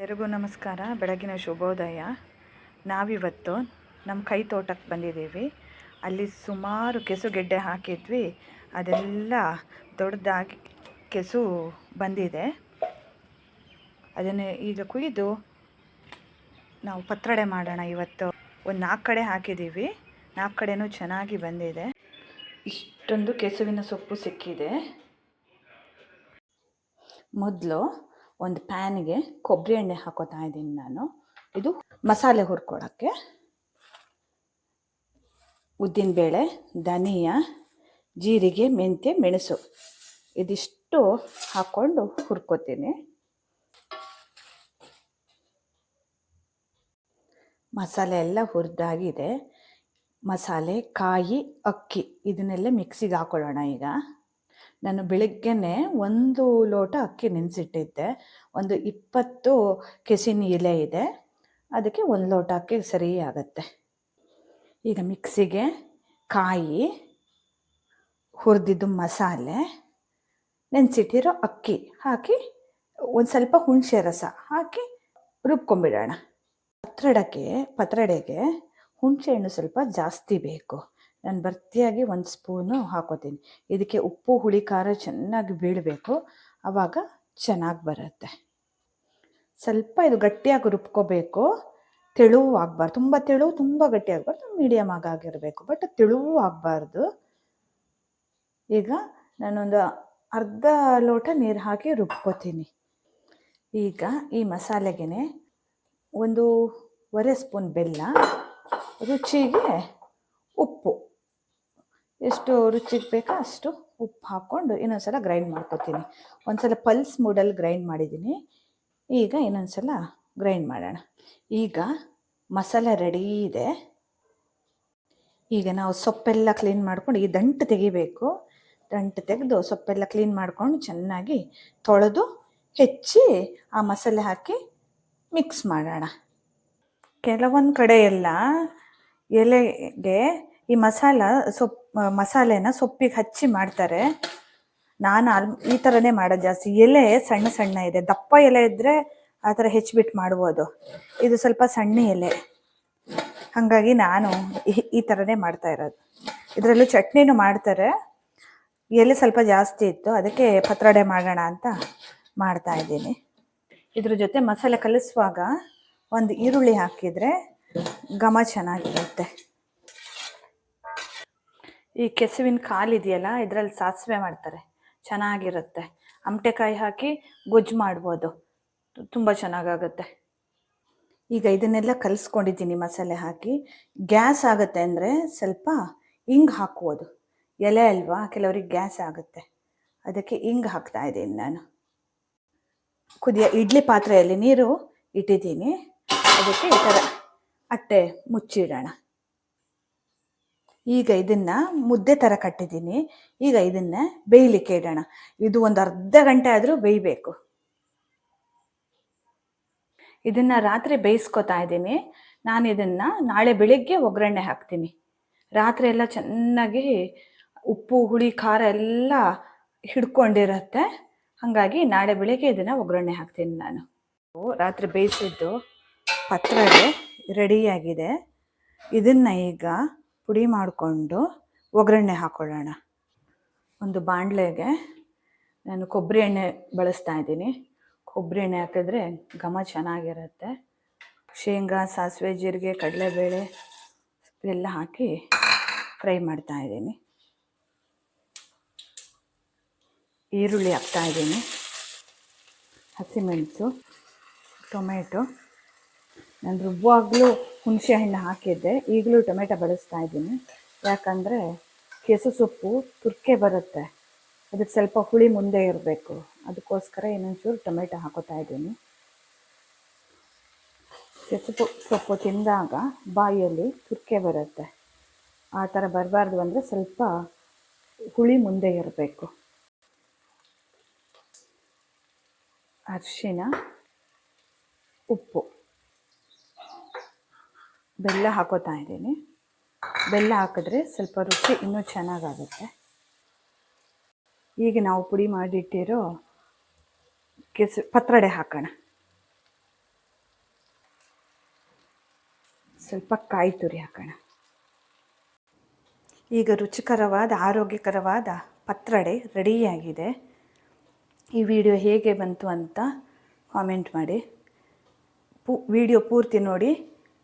ಎಲ್ಲರಿಗೂ ನಮಸ್ಕಾರ. ಬೆಳಗಿನ ಶುಭೋದಯ. ನಾವಿವತ್ತು ನಮ್ಮ ಕೈ ತೋಟಕ್ಕೆ ಬಂದಿದ್ದೀವಿ. ಅಲ್ಲಿ ಸುಮಾರು ಕೆಸುಗೆಡ್ಡೆ ಹಾಕಿದ್ವಿ. ಅದೆಲ್ಲ ದೊಡ್ಡದಾಗಿ ಕೆಸು ಬಂದಿದೆ. ಅದನ್ನು ಈಗ ಕುಯ್ದು ನಾವು ಪತ್ರಡೆ ಮಾಡೋಣ. ಇವತ್ತು ಒಂದು ನಾಲ್ಕು ಕಡೆ ಹಾಕಿದ್ದೀವಿ. ನಾಲ್ಕು ಕಡೆನೂ ಚೆನ್ನಾಗಿ ಬಂದಿದೆ. ಇಷ್ಟೊಂದು ಕೆಸುವಿನ ಸೊಪ್ಪು ಸಿಕ್ಕಿದೆ. ಮೊದಲು ಒಂದು ಪ್ಯಾನ್ಗೆ ಕೊಬ್ಬರಿ ಎಣ್ಣೆ ಹಾಕೋತಾ ಇದ್ದೀನಿ ನಾನು. ಇದು ಮಸಾಲೆ ಹುರ್ಕೊಳ್ಳೋಕ್ಕೆ ಉದ್ದಿನಬೇಳೆ ಧನಿಯಾ, ಜೀರಿಗೆ, ಮೆಂತ್ಯ, ಮೆಣಸು ಇದಿಷ್ಟು ಹಾಕ್ಕೊಂಡು ಹುರ್ಕೋತೀನಿ. ಮಸಾಲೆ ಎಲ್ಲ ಹುರಿದಾಗಿದೆ. ಮಸಾಲೆ, ಕಾಯಿ, ಅಕ್ಕಿ ಇದನ್ನೆಲ್ಲ ಮಿಕ್ಸಿಗೆ ಹಾಕೊಳ್ಳೋಣ ಈಗ. ನಾನು ಬೆಳಿಗ್ಗೆನೆ ಒಂದು ಲೋಟ ಅಕ್ಕಿ ನೆನೆಸಿಟ್ಟಿದ್ದೆ. ಒಂದು ಇಪ್ಪತ್ತು ಕೆಸಿನ ಎಲೆ ಇದೆ. ಅದಕ್ಕೆ ಒಂದು ಲೋಟ ಅಕ್ಕಿ ಸರಿ ಆಗುತ್ತೆ. ಈಗ ಮಿಕ್ಸಿಗೆ ಕಾಯಿ, ಹುರಿದಿದ್ದು ಮಸಾಲೆ, ನೆನೆಸಿಟ್ಟಿರೋ ಅಕ್ಕಿ ಹಾಕಿ ಒಂದು ಸ್ವಲ್ಪ ಹುಣಸೆ ರಸ ಹಾಕಿ ರುಬ್ಕೊಂಬಿಡೋಣ. ಪತ್ರಡಕ್ಕೆ, ಪತ್ರಡೆಗೆ ಹುಣಸೆ ಹಣ್ಣು ಸ್ವಲ್ಪ ಜಾಸ್ತಿ ಬೇಕು. ನಾನು ಭರ್ತಿಯಾಗಿ ಒಂದು ಸ್ಪೂನು ಹಾಕೋತೀನಿ. ಇದಕ್ಕೆ ಉಪ್ಪು, ಹುಳಿ, ಖಾರ ಚೆನ್ನಾಗಿ ಬೀಳಬೇಕು. ಆವಾಗ ಚೆನ್ನಾಗಿ ಬರುತ್ತೆ. ಸ್ವಲ್ಪ ಇದು ಗಟ್ಟಿಯಾಗಿ ರುಬ್ಕೋಬೇಕು. ತೆಳುವು ಆಗಬಾರ್ದು. ತುಂಬ ತೆಳುವು, ತುಂಬ ಗಟ್ಟಿ ಆಗಬಾರ್ದು ಮೀಡಿಯಮ್ ಆಗಿರಬೇಕು. ಬಟ್ ತೆಳುವು ಆಗಬಾರ್ದು. ಈಗ ನಾನೊಂದು ಅರ್ಧ ಲೋಟ ನೀರು ಹಾಕಿ ರುಬ್ಕೋತೀನಿ. ಈಗ ಈ ಮಸಾಲೆಗೆ ಒಂದೂವರೆ ಸ್ಪೂನ್ ಬೆಲ್ಲ, ರುಚಿಗೆ ಉಪ್ಪು. ಎಷ್ಟು ರುಚಿಗೆ ಬೇಕೋ ಅಷ್ಟು ಉಪ್ಪು ಹಾಕ್ಕೊಂಡು ಇನ್ನೊಂದ್ಸಲ ಗ್ರೈಂಡ್ ಮಾಡ್ಕೊತೀನಿ. ಒಂದ್ಸಲ ಪಲ್ಸ್ ಮೂಡಲ್ಲಿ ಗ್ರೈಂಡ್ ಮಾಡಿದ್ದೀನಿ. ಈಗ ಇನ್ನೊಂದ್ಸಲ ಗ್ರೈಂಡ್ ಮಾಡೋಣ. ಈಗ ಮಸಾಲೆ ರೆಡಿ ಇದೆ. ಈಗ ನಾವು ಸೊಪ್ಪೆಲ್ಲ ಕ್ಲೀನ್ ಮಾಡ್ಕೊಂಡು ಈ ದಂಟು ತೆಗಿಬೇಕು. ದಂಟು ತೆಗೆದು ಸೊಪ್ಪೆಲ್ಲ ಕ್ಲೀನ್ ಮಾಡ್ಕೊಂಡು ಚೆನ್ನಾಗಿ ತೊಳೆದು ಹೆಚ್ಚಿ ಆ ಮಸಾಲೆ ಹಾಕಿ ಮಿಕ್ಸ್ ಮಾಡೋಣ. ಕೆಲವೊಂದು ಕಡೆಯೆಲ್ಲ ಎಲೆಗೆ ಈ ಮಸಾಲ ಸೊಪ್ಪು ಮಸಾಲೆನ ಸೊಪ್ಪಿಗೆ ಹಚ್ಚಿ ಮಾಡ್ತಾರೆ. ನಾನು ಅಲ್ ಈ ಥರನೇ ಮಾಡೋದು ಜಾಸ್ತಿ. ಎಲೆ ಸಣ್ಣ ಸಣ್ಣ ಇದೆ. ದಪ್ಪ ಎಲೆ ಇದ್ದರೆ ಆ ಥರ ಹೆಚ್ಚಿಬಿಟ್ಟು ಮಾಡ್ಬೋದು. ಇದು ಸ್ವಲ್ಪ ಸಣ್ಣ ಎಲೆ. ಹಾಗಾಗಿ ನಾನು ಈ ಥರನೇ ಮಾಡ್ತಾ ಇರೋದು. ಇದರಲ್ಲೂ ಚಟ್ನಿನೂ ಮಾಡ್ತಾರೆ. ಎಲೆ ಸ್ವಲ್ಪ ಜಾಸ್ತಿ ಇತ್ತು. ಅದಕ್ಕೆ ಪತ್ರಡೆ ಮಾಡೋಣ ಅಂತ ಮಾಡ್ತಾ ಇದ್ದೀನಿ. ಇದ್ರ ಜೊತೆ ಮಸಾಲೆ ಕಲಿಸುವಾಗ ಒಂದು ಈರುಳ್ಳಿ ಹಾಕಿದರೆ ಘಮ ಚೆನ್ನಾಗಿರುತ್ತೆ. ಈ ಕೆಸುವಿನ ಕಾಲಿದೆಯಲ್ಲ ಇದರಲ್ಲಿ ಸಾಸಿವೆ ಮಾಡ್ತಾರೆ. ಚೆನ್ನಾಗಿರುತ್ತೆ. ಅಮಟೆಕಾಯಿ ಹಾಕಿ ಗೊಜ್ಜು ಮಾಡ್ಬೋದು. ತುಂಬ ಚೆನ್ನಾಗಾಗುತ್ತೆ. ಈಗ ಇದನ್ನೆಲ್ಲ ಕಲಿಸ್ಕೊಂಡಿದ್ದೀನಿ ಮಸಾಲೆ ಹಾಕಿ. ಗ್ಯಾಸ್ ಆಗುತ್ತೆ ಅಂದರೆ ಸ್ವಲ್ಪ ಹಿಂಗೆ ಹಾಕ್ಬೋದು. ಎಲೆ ಅಲ್ವಾ, ಕೆಲವ್ರಿಗೆ ಗ್ಯಾಸ್ ಆಗುತ್ತೆ. ಅದಕ್ಕೆ ಹಿಂಗೆ ಹಾಕ್ತಾ ಇದ್ದೀನಿ ನಾನು. ಕುದಿಯ, ಇಡ್ಲಿ ಪಾತ್ರೆಯಲ್ಲಿ ನೀರು ಇಟ್ಟಿದ್ದೀನಿ. ಅದಕ್ಕೆ ಈ ಥರ ಅಟ್ಟೆ ಮುಚ್ಚಿಡೋಣ. ಈಗ ಇದನ್ನ ಮುದ್ದೆ ಥರ ಕಟ್ಟಿದ್ದೀನಿ. ಈಗ ಇದನ್ನ ಬೇಯಲಿಕ್ಕೆ ಇಡೋಣ. ಇದು ಒಂದು ಅರ್ಧ ಗಂಟೆ ಆದರೂ ಬೇಯಬೇಕು. ಇದನ್ನ ರಾತ್ರಿ ಬೇಯಿಸ್ಕೊತಾ ಇದ್ದೀನಿ. ನಾನು ಇದನ್ನ ನಾಳೆ ಬೆಳಿಗ್ಗೆ ಒಗ್ಗರಣೆ ಹಾಕ್ತೀನಿ. ರಾತ್ರಿ ಎಲ್ಲ ಚೆನ್ನಾಗಿ ಉಪ್ಪು, ಹುಳಿ, ಖಾರ ಎಲ್ಲ ಹಿಡ್ಕೊಂಡಿರತ್ತೆ. ಹಾಗಾಗಿ ನಾಳೆ ಬೆಳಿಗ್ಗೆ ಇದನ್ನ ಒಗ್ಗರಣೆ ಹಾಕ್ತೀನಿ ನಾನು. ರಾತ್ರಿ ಬೇಯಿಸಿದ್ದು ಪತ್ರ ರೆಡಿಯಾಗಿದೆ ಇದನ್ನ ಈಗ ಪುಡಿ ಮಾಡಿಕೊಂಡು ಒಗ್ಗರಣೆ ಹಾಕ್ಕೊಳ್ಳೋಣ ಒಂದು ಬಾಣಲೆಗೆ ನಾನು ಕೊಬ್ಬರಿ ಎಣ್ಣೆ ಬಳಸ್ತಾ ಇದ್ದೀನಿ. ಕೊಬ್ಬರಿ ಎಣ್ಣೆ ಹಾಕಿದ್ರೆ ಘಮ ಚೆನ್ನಾಗಿರುತ್ತೆ. ಶೇಂಗಾ, ಸಾಸಿವೆ, ಜೀರಿಗೆ, ಕಡಲೆಬೇಳೆ ಎಲ್ಲ ಹಾಕಿ ಫ್ರೈ ಮಾಡ್ತಾ ಇದ್ದೀನಿ. ಈರುಳ್ಳಿ ಹಾಕ್ತಾ ಇದ್ದೀನಿ. ಹಸಿಮೆಣಸು, ಟೊಮೆಟೊ ನಾನು ರುಬ್ಬುವಾಗಲೂ ಹುಣಸೆ ಹಣ್ಣು ಹಾಕಿದ್ದೆ. ಈಗಲೂ ಟೊಮೆಟೊ ಬಳಸ್ತಾ ಇದ್ದೀನಿ. ಯಾಕಂದರೆ ಕೆಸು ಸೊಪ್ಪು ತುರ್ಕೆ ಬರುತ್ತೆ. ಅದಕ್ಕೆ ಸ್ವಲ್ಪ ಹುಳಿ ಮುಂದೆ ಇರಬೇಕು. ಅದಕ್ಕೋಸ್ಕರ ಇನ್ನೊಂಚೂರು ಟೊಮೆಟೊ ಹಾಕೋತಾ ಇದ್ದೀನಿ. ಕೆಸು ಸೊಪ್ಪು ತಿಂದಾಗ ಬಾಯಲ್ಲಿ ತುರ್ಕೆ ಬರುತ್ತೆ. ಆ ಥರ ಬರಬಾರ್ದು ಅಂದರೆ ಸ್ವಲ್ಪ ಹುಳಿ ಮುಂದೆ ಇರಬೇಕು. ಅರಿಶಿನ, ಉಪ್ಪು. ಬೆಲ್ಲ ಹಾಕೋತಾ ಇದ್ದೀನಿ. ಬೆಲ್ಲ ಹಾಕಿದ್ರೆ ಸ್ವಲ್ಪ ರುಚಿ ಇನ್ನೂ ಚೆನ್ನಾಗಾಗುತ್ತೆ. ಈಗ ನಾವು ಪುಡಿ ಮಾಡಿಟ್ಟಿರೋ ಕೆಸರು ಪತ್ರಡೆ ಹಾಕೋಣ. ಸ್ವಲ್ಪ ಕಾಯಿ ತುರಿ ಹಾಕೋಣ. ಈಗ ರುಚಿಕರವಾದ, ಆರೋಗ್ಯಕರವಾದ ಪತ್ರಡೆ ರೆಡಿಯಾಗಿದೆ. ಈ ವಿಡಿಯೋ ಹೇಗೆ ಬಂತು ಅಂತ ಕಾಮೆಂಟ್ ಮಾಡಿ. ಪೂ ವಿಡಿಯೋ ಪೂರ್ತಿ ನೋಡಿ.